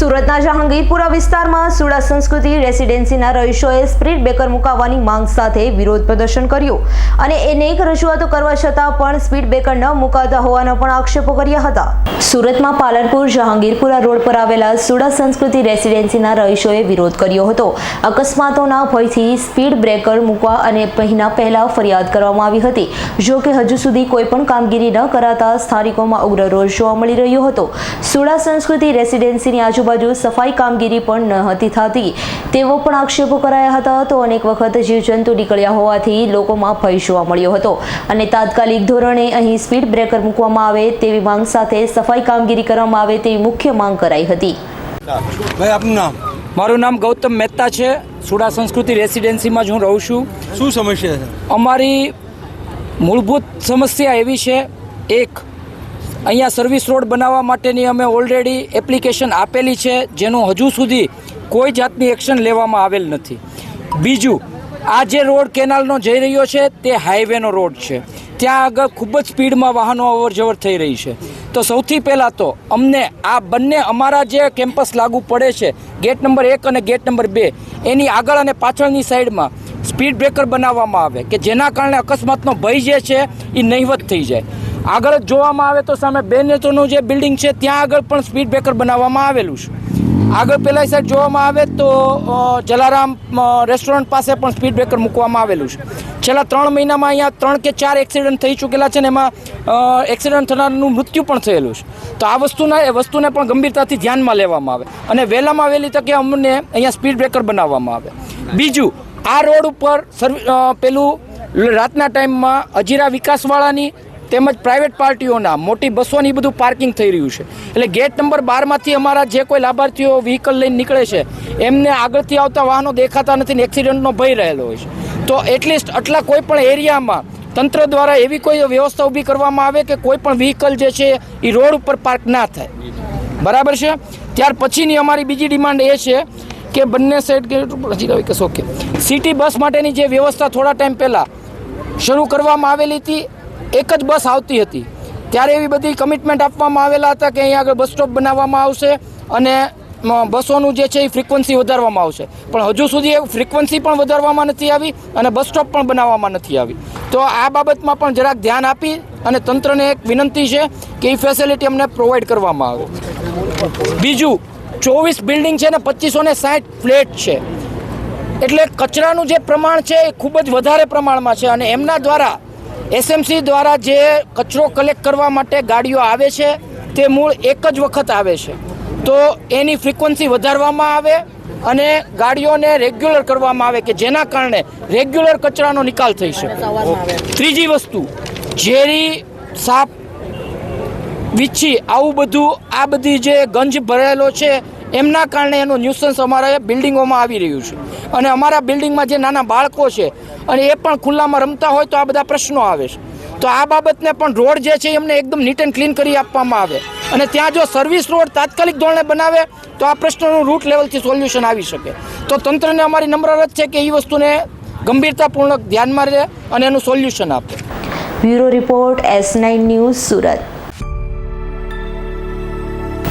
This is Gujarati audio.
સુરતના જહાંગીરપુરા વિસ્તારમાં સુડા સંસ્કૃતિ રેસિડેન્સીના રહીશોએ સ્પ્રીડ બ્રેકર મુકાવવાની માંગ સાથે વિરોધ પ્રદર્શન કર્યું અને અનેક રજૂઆતો કરવા છતાં પણ સ્પીડ બ્રેકર ન મુકાતા હોવાના પણ આક્ષેપો કર્યા હતા. સુરતમાં પાલનપુર જહાંગીરપુરા રોડ પર આવેલા સુડા સંસ્કૃતિ રેસિડેન્સીના રહીશોએ વિરોધ કર્યો હતો. અકસ્માતોના ભયથી સ્પીડ બ્રેકર મૂકવા અને મહિના પહેલા ફરિયાદ કરવામાં આવી હતી. જો કે હજુ સુધી કોઈ પણ કામગીરી ન કરાતા સ્થાનિકોમાં ઉગ્ર રોષ જોવા મળી રહ્યો હતો. સુડા સંસ્કૃતિ રેસિડેન્સીની આજુબાજુ સફાઈ કામગીરી પણ ન હતી થતી. તેવો પણ આક્ષેપો કરાયા હતા તો અનેક વખત જીવજંતુ નીકળ્યા હોવાથી લોકોમાં ભય જોવા મળ્યો હતો. અને તાત્કાલિક ધોરણે અહીં સ્પીડ બ્રેકર મૂકવામાં આવે તેવી માંગ સાથે સફાઈ કામગીરી કરવામાં આવે તેવી મુખ્ય માંગ કરાઈ હતી. ભાઈ આપનું નામ? મારું નામ ગૌતમ મહેતા છે. સુડા સંસ્કૃતિ રેસિડેન્સીમાં જ હું રહું છું. શું સમસ્યા છે? અમારી મૂળભૂત સમસ્યા એવી છે. એક અહીંયા સર્વિસ રોડ બનાવવા માટેની અમે ઓલરેડી એપ્લિકેશન આપેલી છે, જેનું હજુ સુધી કોઈ જાતની એક્શન લેવામાં આવેલ નથી. બીજું, આ જે રોડ કેનાલનો જઈ રહ્યો છે, તે હાઈવેનો રોડ છે. ત્યાં આગળ ખૂબ જ સ્પીડમાં વાહનો અવર જવર થઈ રહી છે. તો સૌથી પહેલાં તો અમને આ બંને અમારા જે કેમ્પસ લાગુ પડે છે ગેટ નંબર એક અને ગેટ નંબર બે, એની આગળ અને પાછળની સાઈડમાં સ્પીડ બ્રેકર બનાવવામાં આવે, કે જેના કારણે અકસ્માતનો ભય જે છે એ નહીવત થઈ જાય. આગળ જ જોવામાં આવે તો સામે બે નેત્રોનું જે બિલ્ડિંગ છે, ત્યાં આગળ પણ સ્પીડ બ્રેકર બનાવવામાં આવેલું છે. આગળ પેલા સાઈડ જોવામાં આવે તો જલારામ રેસ્ટોરન્ટ પાસે પણ સ્પીડ બ્રેકર મૂકવામાં આવેલું છે. છેલ્લા ત્રણ મહિનામાં અહીંયા ત્રણ કે ચાર એક્સિડન્ટ થઈ ચૂકેલા છે ને એમાં એક્સિડન્ટ થનારનું મૃત્યુ પણ થયેલું છે. તો આ વસ્તુના, એ વસ્તુને પણ ગંભીરતાથી ધ્યાનમાં લેવામાં આવે. અને વહેલામાં વહેલી તકે અમને અહીંયા સ્પીડ બ્રેકર બનાવવામાં આવે. બીજું, આ રોડ ઉપર સર્વિ પેલું રાતના ટાઈમમાં અજીરા વિકાસવાળાની તેમજ પ્રાઇવેટ પાર્ટીઓના, મોટી બસોની બધું પાર્કિંગ થઈ રહ્યું છે. એટલે ગેટ નંબર બારમાંથી અમારા જે કોઈ લાભાર્થીઓ વ્હીકલ લઈને નીકળે છે, એમને આગળથી આવતા વાહનો દેખાતા નથી ને એક્સિડન્ટનો ભય રહેલો હોય છે. તો એટલીસ્ટ આટલા કોઈ પણ એરિયામાં તંત્ર દ્વારા એવી કોઈ વ્યવસ્થા ઊભી કરવામાં આવે કે કોઈ પણ વ્હીકલ જે છે એ રોડ ઉપર પાર્ક ના થાય. બરાબર છે? ત્યાર પછીની અમારી બીજી ડિમાન્ડ એ છે કે બંને સાઈડ હજી કે કશો સિટી બસ માટેની જે વ્યવસ્થા થોડા ટાઈમ પહેલાં શરૂ કરવામાં આવેલી હતી. એક જ બસ આવતી હતી. ત્યારે એવી બધી કમિટમેન્ટ આપવામાં આવેલા હતા કે અહીંયા આગળ બસ સ્ટોપ બનાવવામાં આવશે અને બસોનું જે છે એ ફ્રિકવન્સી વધારવામાં આવશે. પણ હજુ સુધી એ ફ્રિકવન્સી પણ વધારવામાં નથી આવી અને બસ સ્ટોપ પણ બનાવવામાં નથી આવી. તો આ બાબતમાં પણ જરાક ધ્યાન આપી અને તંત્રને એક વિનંતી છે કે એ ફેસિલિટી અમને પ્રોવાઈડ કરવામાં આવે. બીજું, ચોવીસ બિલ્ડિંગ છે ને પચીસો ને સાઠ ફ્લેટ છે. એટલે કચરાનું જે પ્રમાણ છે એ ખૂબ જ વધારે પ્રમાણમાં છે અને એમના દ્વારા એસએમસી દ્વારા જે કચરો કલેક્ટ કરવા માટે ગાડીઓ આવે છે તે મૂળ એક જ વખત આવે છે. તો એની ફ્રિકવન્સી વધારવામાં આવે અને ગાડીઓને રેગ્યુલર કરવામાં આવે કે જેના કારણે રેગ્યુલર કચરાનો નિકાલ થઈ શકે. ત્રીજી વસ્તુ ઝેરી સાપ વીછી આવું બધું આ બધી જે ગંજ ભરેલો છે એમના કારણે એનું ન્યુસન્સ અમારા બિલ્ડિંગોમાં આવી રહ્યું છે. અને અમારા બિલ્ડિંગમાં જે નાના બાળકો છે અને એ પણ ખુલ્લામાં રમતા હોય તો આ બધા પ્રશ્નો આવે છે. તો આ બાબતને પણ રોડ જે છે એમને એકદમ નીટ એન્ડ ક્લીન કરી આપવામાં આવે. અને ત્યાં જો સર્વિસ રોડ તાત્કાલિક ધોરણે બનાવે, તો આ પ્રશ્નનું રૂટ લેવલથી સોલ્યુશન આવી શકે. તો તંત્રને અમારી નમ્ર અરજ છે કે એ વસ્તુને ગંભીરતાપૂર્વક ધ્યાનમાં રહે અને એનું સોલ્યુશન આપે. Bureau report S nine news Surat.